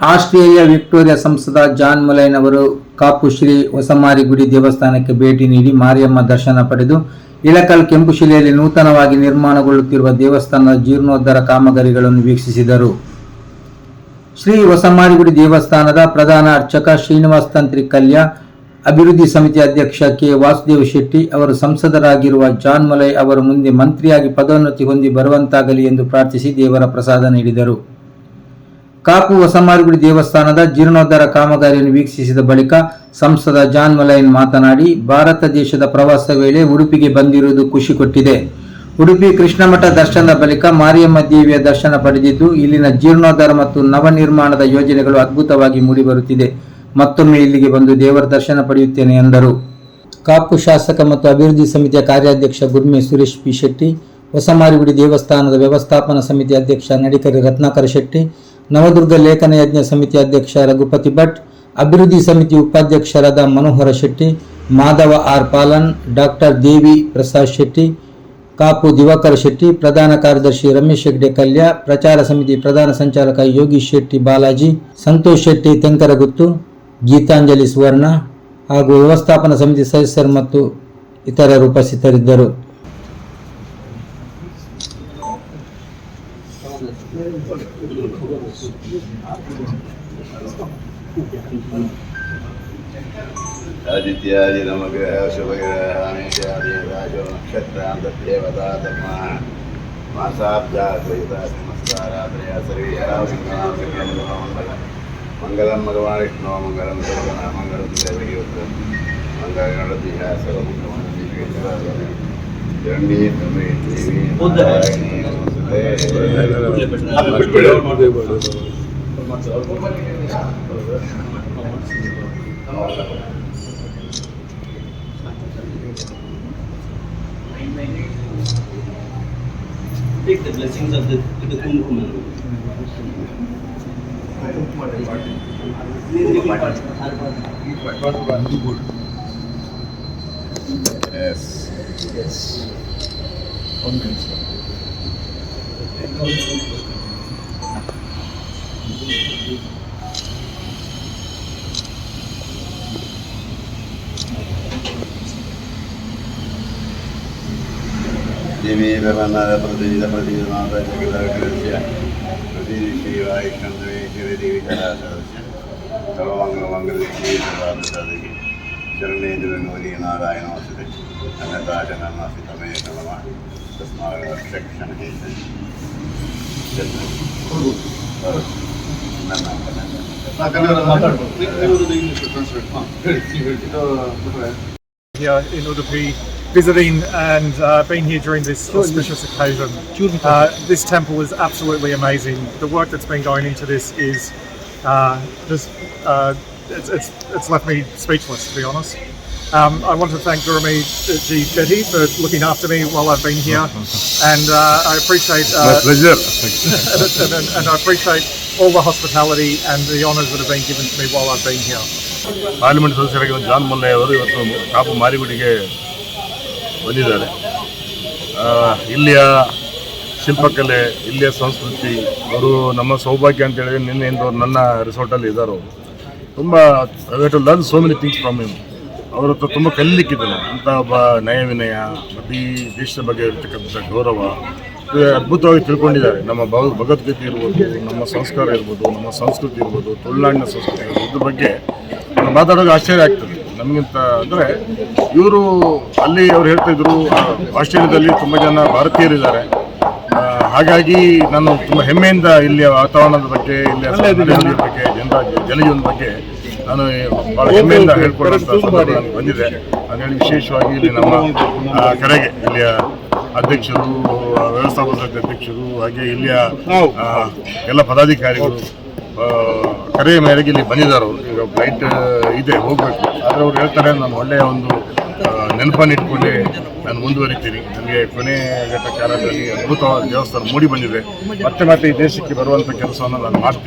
Australia Victoria ಸಂಸದ John ಮುಲೈನ್ ಅವರು ಕಾಪು ಶ್ರೀ ಹೊಸಮಾರಿಗುಡಿ ದೇವಸ್ಥಾನಕ್ಕೆ ಭೇಟಿ ನೀಡಿ ಮಾರಿಯಮ್ಮ ದರ್ಶನ ಪಡೆದು, ಇಳಕಲ್ ಕೆಂಪುಶಿಲೆಯಲ್ಲಿ ನೂತನವಾಗಿ ನಿರ್ಮಾಣಗೊಳ್ಳುತ್ತಿರುವ ದೇವಸ್ಥಾನದ ಜೀರ್ಣೋದ್ಧಾರ ಕಾಮಗಾರಿಗಳನ್ನು ವೀಕ್ಷಿಸಿದರು. ಶ್ರೀ ಹೊಸಮಾರಿಗುಡಿ ದೇವಸ್ಥಾನದ ಪ್ರಧಾನ ಅರ್ಚಕ ಶ್ರೀನಿವಾಸ್ ತಂತ್ರಿ ಕಲ್ಯ, ಅಭಿವೃದ್ಧಿ ಸಮಿತಿ ಅಧ್ಯಕ್ಷ ಕೆ ವಾಸುದೇವ್ ಶೆಟ್ಟಿ ಅವರು ಸಂಸದರಾಗಿರುವ ಜಾನ್ ಮಲೈ ಅವರು ಮುಂದೆ ಮಂತ್ರಿಯಾಗಿ ಪದೋನ್ನತಿ ಹೊಂದಿ ಬರುವಂತಾಗಲಿ ಎಂದು ಪ್ರಾರ್ಥಿಸಿ ದೇವರ ಪ್ರಸಾದ ನೀಡಿದರು. ಕಾಪು ಹೊಸಮಾರುಗುಡಿ ದೇವಸ್ಥಾನದ ಜೀರ್ಣೋದ್ಧಾರ ಕಾಮಗಾರಿಯನ್ನು ವೀಕ್ಷಿಸಿದ ಬಳಿಕ ಸಂಸದ ಜಾನ್ ಮಲೈನ್ ಮಾತನಾಡಿ, ಭಾರತ ದೇಶದ ಪ್ರವಾಸ ವೇಳೆ ಉಡುಪಿಗೆ ಬಂದಿರುವುದು ಖುಷಿ ಕೊಟ್ಟಿದೆ. ಉಡುಪಿ ಕೃಷ್ಣಮಠ ದರ್ಶನದ ಬಳಿಕ ಮಾರಿಯಮ್ಮ ದೇವಿಯ ದರ್ಶನ ಪಡೆದಿದ್ದು, ಇಲ್ಲಿನ ಜೀರ್ಣೋದ್ಧಾರ ಮತ್ತು ನವನಿರ್ಮಾಣದ ಯೋಜನೆಗಳು ಅದ್ಭುತವಾಗಿ ಮೂಡಿಬರುತ್ತಿದೆ. ಮತ್ತೊಮ್ಮೆ ಇಲ್ಲಿಗೆ ಬಂದು ದೇವರ ದರ್ಶನ ಪಡೆಯುತ್ತೇನೆ ಎಂದರು. ಕಾಪು ಶಾಸಕ ಮತ್ತು ಅಭಿವೃದ್ಧಿ ಸಮಿತಿಯ ಕಾರ್ಯಾಧ್ಯಕ್ಷ ಗುರ್ಮೆ ಸುರೇಶ್ ಪಿ ಶೆಟ್ಟಿ, ಹೊಸಮಾರಿಗುಡಿ ದೇವಸ್ಥಾನದ ವ್ಯವಸ್ಥಾಪನಾ ಸಮಿತಿ ಅಧ್ಯಕ್ಷ ನಡಿಕರಿ ರತ್ನಾಕರ ಶೆಟ್ಟಿ ನವದುರ್ಗ ಲೇಖನ ಯಜ್ಞ ಸಮಿತಿ ಅಧ್ಯಕ್ಷ ರಘುಪತಿ ಭಟ್, ಅಭಿವೃದ್ಧಿ ಸಮಿತಿ ಉಪಾಧ್ಯಕ್ಷರಾದ ಮನೋಹರ ಶೆಟ್ಟಿ, ಮಾಧವ ಆರ್ ಪಾಲನ್, ಡಾಕ್ಟರ್ ದೇವಿ ಪ್ರಸಾದ್ ಶೆಟ್ಟಿ, ಕಾಪು ದಿವಾಕರ್ ಶೆಟ್ಟಿ, ಪ್ರಧಾನ ಕಾರ್ಯದರ್ಶಿ ರಮೇಶ್ ಹೆಗ್ಡೆ ಕಲ್ಯ, ಪ್ರಚಾರ ಸಮಿತಿ ಪ್ರಧಾನ ಸಂಚಾಲಕ ಯೋಗೀಶ್ ಶೆಟ್ಟಿ ಬಾಲಾಜಿ, ಸಂತೋಷ್ ಶೆಟ್ಟಿ ತೆಂಕರಗುತ್ತು, ಗೀತಾಂಜಲಿ ಸುವರ್ಣ ಹಾಗೂ ವ್ಯವಸ್ಥಾಪನಾ ಸಮಿತಿ ಸದಸ್ಯರು ಮತ್ತು ಇತರರು ಉಪಸ್ಥಿತರಿದ್ದರು. आदित्यादि नमग्रह शुभग्रह अनित्यादि राजो नक्षत्रां तद्देवता धर्मः। मासाब्दा द्वैता समस्तारात्रया सर्वे मङ्गलं मङ्गलं भगवान् विष्णो मङ्गलं सर्वदा मङ्गलं देवयोत्तरं मङ्गलगणतिः सर्वमङ्गलं देवी देवी Take the blessings of the, the Kumkumana. Yes. Yes. ദേവീപരനാഥ പ്രതിവിധ പ്രതിവിധനാഥ ജഗതകൃത്യ പ്രതിനിശീവായി കണ്ടുവേ ശിവദേവി ജനാശാസ്യ സർവമംഗളമംഗലേ ശിവ ಶರಣೇಂದ್ರನೋರಿ ನಾರಾಯಣ ವಸತೆ ಅನ್ನತಾ ಜನನಾಸಿ ತಮೇ ನಮಃ ತಸ್ಮಾತ್ ರಕ್ಷಕ್ಷಣ ಹೇತ here in Udupi visiting and uh, been here during this auspicious occasion. Uh, this temple is absolutely amazing. The work that's been going into this is uh, just uh, it's, it's, it's left me speechless to be honest. Um, I want to thank Gurumi G. Betty for looking after me while I've been here, and uh, I appreciate uh, pleasure. and, and, and I appreciate all the hospitality and the honours that have been given to me while I've been here. Parliament ಸದಸ್ಯರಾಗಿರುವ John Mullahy ಅವರು ಇವತ್ತು ಕಾಪು ಮಾರಿಗುಡಿಗೆ ಬಂದಿದ್ದಾರೆ ಇಲ್ಲಿಯ ಶಿಲ್ಪಕಲೆ ಇಲ್ಲಿಯ ಸಂಸ್ಕೃತಿ ಅವರು ನಮ್ಮ ಸೌಭಾಗ್ಯ ಅಂತೇಳಿ ಹೇಳಿದ್ರೆ ನಿನ್ನೆಯಿಂದ ಅವರು ನನ್ನ ರಿಸಾರ್ಟಲ್ಲಿ ಇದ್ದಾರೆ ಅವರು ತುಂಬ to learn so many things from him ಅವ್ರ ಹತ್ರ ತುಂಬ ಕಲಿಲಿಕ್ಕಿದೆ ಅಂತ ಒಬ್ಬ ನಯ ವಿನಯ ದೇಶದ ಬಗ್ಗೆ ಇರತಕ್ಕಂಥ ಗೌರವ ಅದ್ಭುತವಾಗಿ ತಿಳ್ಕೊಂಡಿದ್ದಾರೆ. ನಮ್ಮ ಭಗ- ಭಗವದ್ಗೀತೆ ಇರ್ಬೋದು, ನಮ್ಮ ಸಂಸ್ಕಾರ ಇರ್ಬೋದು, ನಮ್ಮ ಸಂಸ್ಕೃತಿ ಇರ್ಬೋದು, ತುಳುನಾಡಿನ ಸಂಸ್ಕೃತಿ ಇರ್ಬೋದು, ಇದ್ರ ಬಗ್ಗೆ ಮಾತಾಡೋದು ಆಶ್ಚರ್ಯ ಆಗ್ತದೆ. ನಮಗಿಂತ ಅಂದರೆ ಇವರು ಅಲ್ಲಿ ಅವ್ರು ಹೇಳ್ತಾ ಇದ್ರು ಆಸ್ಟ್ರೇಲಿಯಾದಲ್ಲಿ ತುಂಬ ಜನ ಭಾರತೀಯರಿದ್ದಾರೆ. ಹಾಗಾಗಿ ನಾನು ತುಂಬ ಹೆಮ್ಮೆಯಿಂದ ಇಲ್ಲಿಯ ವಾತಾವರಣದ ಬಗ್ಗೆ ಇಲ್ಲಿ ಬಗ್ಗೆ ಜನರ ಜನಜೀವನದ ಬಗ್ಗೆ ನಾನು ಭಾಳ ಹೆಮ್ಮೆಯಿಂದ ಹೇಳ್ಕೊಳ್ಳುವಂಥ ಸಂದರ್ಭ ನನಗೆ ಬಂದಿದೆ. ಹಾಗಾಗಿ ವಿಶೇಷವಾಗಿ ಇಲ್ಲಿ ನಮ್ಮ ಕರೆಗೆ ಇಲ್ಲಿಯ ಅಧ್ಯಕ್ಷರು ವ್ಯವಸ್ಥಾಪಕ ಅಧ್ಯಕ್ಷರು ಹಾಗೆ ಇಲ್ಲಿಯ ಎಲ್ಲ ಪದಾಧಿಕಾರಿಗಳು ಕರೆಯ ಮೇರೆಗೆ ಇಲ್ಲಿ ಬಂದಿದ್ದಾರೆ. ಅವರು ಈಗ ಫ್ಲೈಟ್ ಇದೆ ಹೋಗಬೇಕು. ಆದರೆ ಅವ್ರು ಹೇಳ್ತಾರೆ ನಾನು ಒಳ್ಳೆಯ ಒಂದು ನೆನಪನ್ನು ಇಟ್ಕೊಂಡೆ ನಾನು ಮುಂದುವರಿತೀನಿ. ನನಗೆ ಕೊನೆ ಘಟ್ಟ ಕಾಲದಲ್ಲಿ ಅದ್ಭುತವಾದ ದೇವಸ್ಥಾನ ಮೂಡಿ ಬಂದಿದೆ. ಮತ್ತೆ ಮತ್ತೆ ಈ ದೇಶಕ್ಕೆ ಬರುವಂಥ ಕೆಲಸವನ್ನು ನಾನು ಮಾಡ್ತೀನಿ.